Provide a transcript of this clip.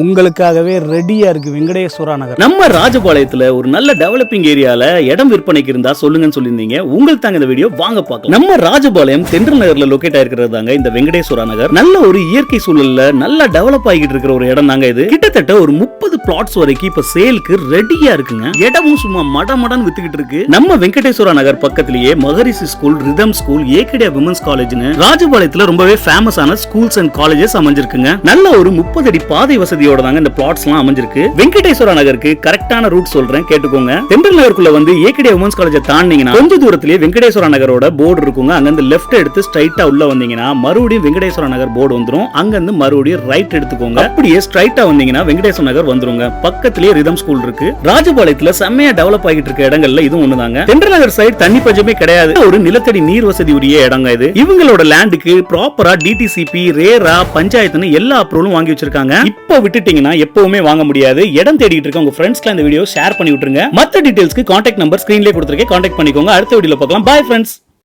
உங்களுக்காகவே ரெடியா இருக்கு வெங்கடேஸ்வரா நகர். நம்ம ராஜபாளையத்துல ஒரு நல்ல டெவலப்பிங் ஏரியால இடம் விற்பனைக்கு இருந்தா சொல்லுங்கன்னு சொல்லியிருந்தீங்க. உங்களுக்கு தாங்க இந்த வீடியோ வாங்க பார்க்கலாம். நம்ம ராஜபாளையம் தென்றல் நகர்ல லொகேட் ஆயிருக்கிறது தாங்க இந்த வெங்கடேஸ்வரா நகர். நல்ல ஒரு இயற்கை சூழல்ல நல்லா டெவலப் ஆகிட்டு இருக்கிற ஒரு இடம் தாங்க இது. கிட்டத்தட்ட ஒரு முப்பது பிளாட்ஸ் வரைக்கும் இப்ப சேலுக்கு ரெடியா இருக்குங்க. இடமும் சும்மா மட மடன்னு வித்துக்கிட்டு இருக்கு. நம்ம வெங்கடேஸ்வரா நகர் பக்கத்திலேயே மகரிஷி ஸ்கூல் ரிதம் ஸ்கூல் ஏகடியா விமன்ஸ் காலேஜ்னு ராஜபாளையத்துல ரொம்பவே ஃபேமஸான ஸ்கூல்ஸ் அண்ட் காலேஜஸ் அமைஞ்சிருக்குங்க. நல்ல ஒரு முப்பது அடி பாதை வசதி வசதியோட தாங்க இந்த பிளாட்ஸ் எல்லாம் அமைஞ்சிருக்கு. வெங்கடேஸ்வரா நகருக்கு கரெக்டான ரூட் சொல்றேன் கேட்டுக்கோங்க. தென்றல் நகருக்குள்ள வந்து ஏகடியா உமன்ஸ் காலேஜ் தாண்டிங்கன்னா கொஞ்ச தூரத்திலேயே வெங்கடேஸ்வரா நகரோட போர்டு இருக்குங்க. அங்க இருந்து லெஃப்ட் எடுத்து ஸ்ட்ரைட்டா உள்ள வந்தீங்கன்னா மறுபடியும் வெங்கடேஸ்வரா நகர் போர்டு வந்துரும். அங்க இருந்து மறுபடியும் ரைட் எடுத்துக்கோங்க. அப்படியே ஸ்ட்ரைட்டா வந்தீங்கன்னா வெங்கடேஸ்வர நகர் வந்துருங்க. பக்கத்திலேயே ரிதம் ஸ்கூல் இருக்கு. ராஜபாளையத்துல செம்மையா டெவலப் ஆகிட்டு இருக்க இடங்கள்ல இதுவும் ஒண்ணுதாங்க. தென்றல் நகர் சைடு தண்ணி பஞ்சமே கிடையாது. ஒரு நிலத்தடி நீர் வசதி உரிய இடங்க இது. இவங்களோட லேண்டுக்கு ப்ராப்பரா டிடிசிபி ரேரா பஞ்சாயத்துன்னு எல்லா அப்ரூவலும் வாங்கி வச்சிருக்காங்க. இப்போ விட்டுட்டீங்கன்னா எப்பவுமே வாங்க முடியாது. இடம் தேடிட்டு இருக்க உங்க ஃப்ரெண்ட்ஸ்க்கு இந்த வீடியோ ஷேர் பண்ணி விட்டுருங்க. மத்த டீடைல்ஸ்க்கு கான்டாக்ட் நம்பர் ஸ்கிரீன்லேயே கொடுத்துருக்கேன். கான்டாக்ட் பண்ணிக்கோங்க. அடுத்த வீடியோ பார்க்கலாம். Bye friends